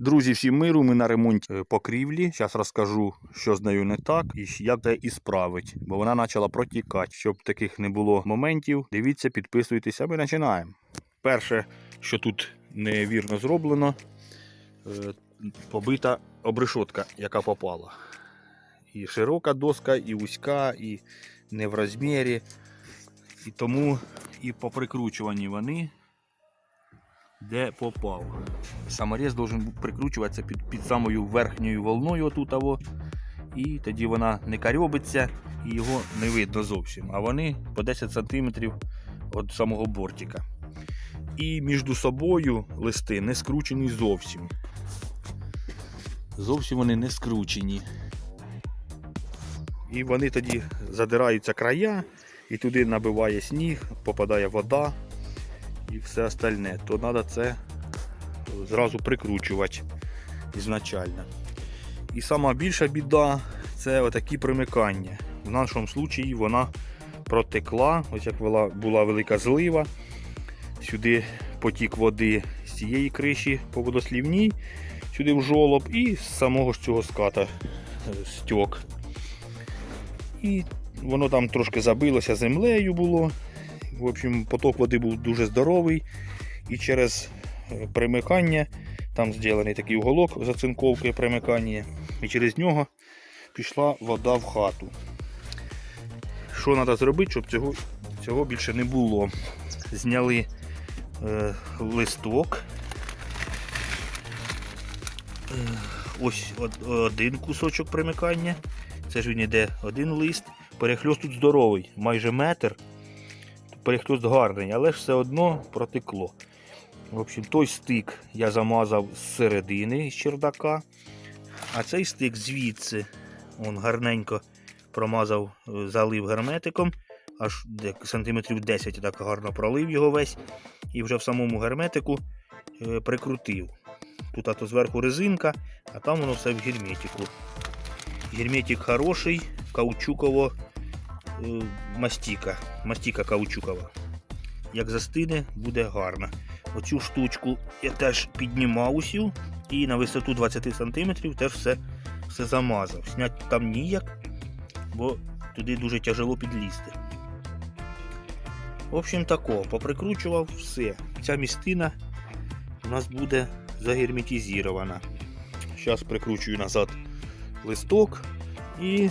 Друзі, всім миру, ми на ремонті е, покрівлі. Зараз розкажу, що з нею не так і як це і справить, бо вона почала протікати. Щоб таких не було моментів, дивіться, підписуйтесь, а ми починаємо. Перше, що тут невірно зроблено, е, побита обрешотка, яка попала. І широка доска, і вузька, і не в розмірі. І тому і по прикручуванні вони де попав. Саморез должен прикручуватися під, під самою верхньою волною отут аво, і тоді вона не карьобиться і його не видно зовсім. А вони по 10 см від самого бортика. І між собою листи не скручені зовсім. Зовсім вони не скручені. І вони тоді задираються края, і туди набиває сніг, попадає вода і все остальне, то треба це зразу прикручувати ізначально. І сама більша біда це отакі примикання. В нашому випадку вона протекла, ось як була, велика злива. Сюди потік води з цієї криші по водослівній, сюди в жолоб і з самого ж цього ската е, стьок. І воно там трошки забилося землею було. В общем, поток води був дуже здоровий. І через е, примикання, там зроблений такий уголок зацинковки примикання, і через нього пішла вода в хату. Що треба зробити, щоб цього, цього більше не було? Зняли е, листок. Е, ось один кусочок примикання. Це ж він іде один лист. Перехльост тут здоровий, майже метр перехльост гарний, але ж все одно протекло. В общем, той стик я замазав з середини з чердака, а цей стик звідси он гарненько промазав, е, залив герметиком, аж сантиметрів 10 так гарно пролив його весь і вже в самому герметику е, прикрутив. Тут а то зверху резинка, а там воно все в герметику. Герметик хороший, каучуково мастіка. Мастіка каучукова. Як застине, буде гарно. Оцю штучку я теж піднімав усю і на висоту 20 см теж все, все замазав. Снять там ніяк, бо туди дуже тяжело підлізти. В общем тако, поприкручував все. Ця містина у нас буде загерметизована. Зараз прикручую назад листок і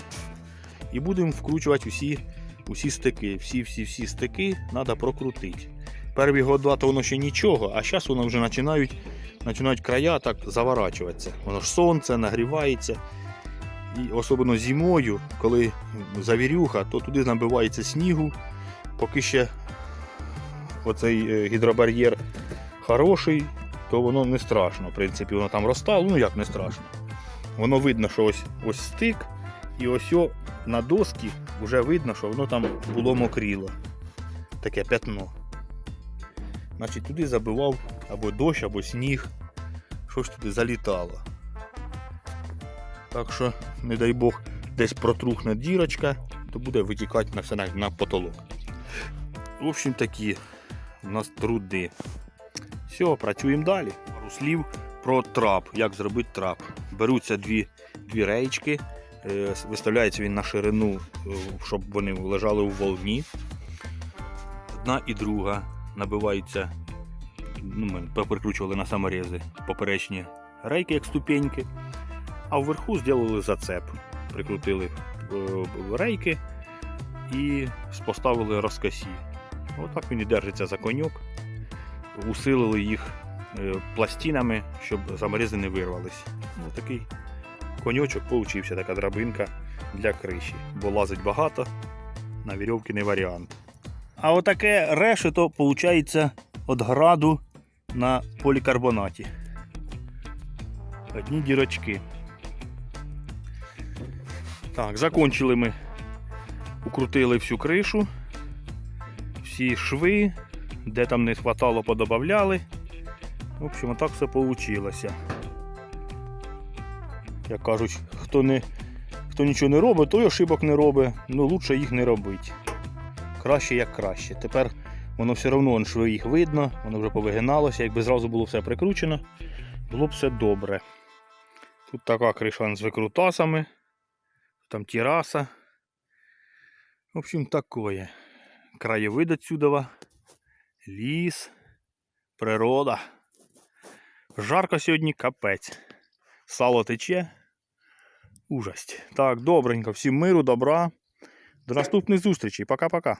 і будемо вкручувати усі, усі стики. Всі-всі-всі стики треба прокрутити. Перві года то воно ще нічого, а зараз воно вже починають, починають края так заворачуватися. Воно ж сонце, нагрівається. І особливо зимою, коли завірюха, то туди набивається снігу. Поки ще оцей е, гідробар'єр хороший, то воно не страшно. В принципі, воно там розтало, ну як не страшно. Воно видно, що ось, ось стик, і ось на доски вже видно, що воно там було мокріло. Таке пятно. Значить, туди забивав або дощ, або сніг. Що ж туди залітало. Так що, не дай Бог, десь протрухне дірочка, то буде витікати на все на, потолок. В общем такі у нас труди. Все, працюємо далі. Пару слів про трап. Як зробити трап. Беруться дві, дві рейчки, Е, Виставляється він на ширину, е, щоб вони лежали у волні. Одна і друга набиваються, ну, ми прикручували на саморези поперечні рейки, як ступеньки, а вверху зробили зацеп. Прикрутили е, рейки і поставили розкосі. Отак він і держиться за коньок. Усилили їх е, пластинами, щоб саморези не вирвались. Ось такий коньочок получився така драбинка для криші, бо лазить багато, на вірьовки не варіант. А отаке решето виходить від граду на полікарбонаті. Одні дірочки. Так, закончили ми, укрутили всю кришу, всі шви, де там не хватало, подобавляли. В общем, отак все вийшло як кажуть, хто не, хто нічого не робить, той ошибок не робить, ну лучше їх не робити. Краще як краще. Тепер воно все одно їх видно, воно вже повигиналося, якби зразу було все прикручено, було б все добре. Тут така криша з викрутасами, там тераса. В общем, таке. Краєвид отсюда, ліс, природа. Жарко сьогодні капець. Сало тече. Ужасть. Так, добренько, всім миру, добра. До наступних зустрічей. Пока-пока.